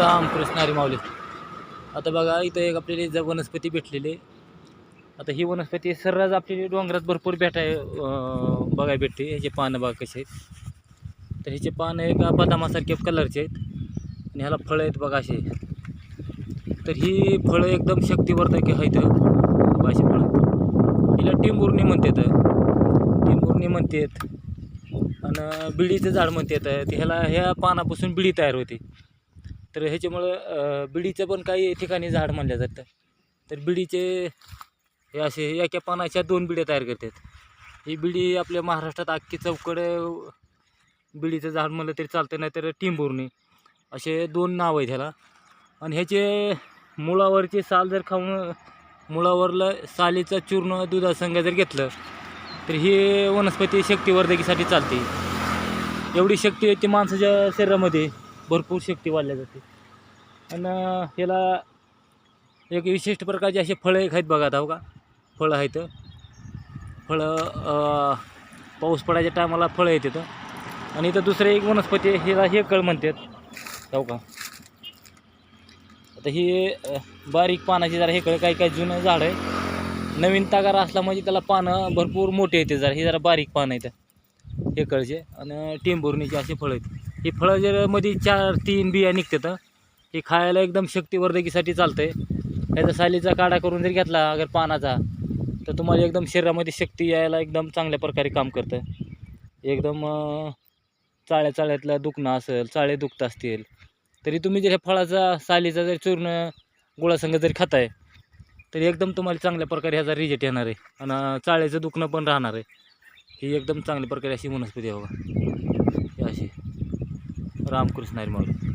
रामकृष्ण हरी माऊली आता बघा इथं एक आपल्याला वनस्पती भेटलेली. आहे. आता ही वनस्पती सर्रास आपल्याला डोंगरात भरपूर भेटाय आहे बघायला भेटते. ह्याचे पानं बघा कसे आहेत. तर ह्याचे पानं एक बदामासारखे कलरचे आहेत. आणि ह्याला फळं आहेत बघा असे. तर ही फळं एकदम शक्तिवर्धक आहेत. बघा अशी फळं. हिला टिंबुर्णी म्हणतात. टिंबुर्णी म्हणतात. आणि बिडीचं झाड म्हणतात. ह्याला ह्या पानापासून बिडी तयार होते. तर ह्याच्यामुळं बिडीचं पण काही ठिकाणी झाड म्हणलं जातं. तर बिडीचे हे असे एका पानाच्या दोन बिड्या तयार करतात. ही बिडी आपल्या महाराष्ट्रात अख्खी चौकड बिडीचं झाड म्हणलं तरी चालतं नाही तर टिंबुर्णी असे दोन नाव आहेत ह्याला. आणि ह्याचे मुळावरची साल जर खाऊन मुळावरला सालीचं चूर्ण दुधासंग जर घेतलं तर ही वनस्पती शक्तिवर्धकीसाठी चालते. एवढी शक्ती ती माणसाच्या शरीरामध्ये. भरपूर शक्ती वाढल्या जाते. आणि ह्याला एक विशिष्ट प्रकारचे असे फळं एक आहेत बघा धाव हो का? फळं आहेत. फळं पाऊस पडायच्या टायमाला फळं येतात. आणि इथं दुसरे एक वनस्पती आहे, हिला हे कळ म्हणतात. धाव का? आता ही बारीक पानाची जरा हे कळ काही काही जुनं झाड आहे. नवीन तागार असला म्हणजे त्याला पानं भरपूर मोठे येते जरा. हे जरा बारीक पानं आहेत. हे कळचे. आणि टिंबुर्णीचे असे फळं आहेत. ही फळं जर मध्ये चार तीन बिया निघतात हे खायला एकदम शक्तिवर्धकीसाठी चालतं आहे ह्याचा सालीचा काढा करून जर घेतला अगर पानाचा तर तुम्हाला एकदम शरीरामध्ये शक्ती यायला एकदम चांगल्या प्रकारे काम करतं. एकदम चाळ्या चाळ्यातलं दुखणं असेल चाळे दुखत असतील तरी तुम्ही जर ह्या फळाचा सालीचा जर चूर्ण गुळासंग जरी खाताय तरी एकदम तुम्हाला चांगल्या प्रकारे ह्याचा रिजेक्ट येणार आहे. आणि चाळ्याचं दुखणं पण राहणार आहे. ही एकदम चांगल्या प्रकारे अशी वनस्पती आहे बघा. अशी. रामकृष्ण हरी माऊली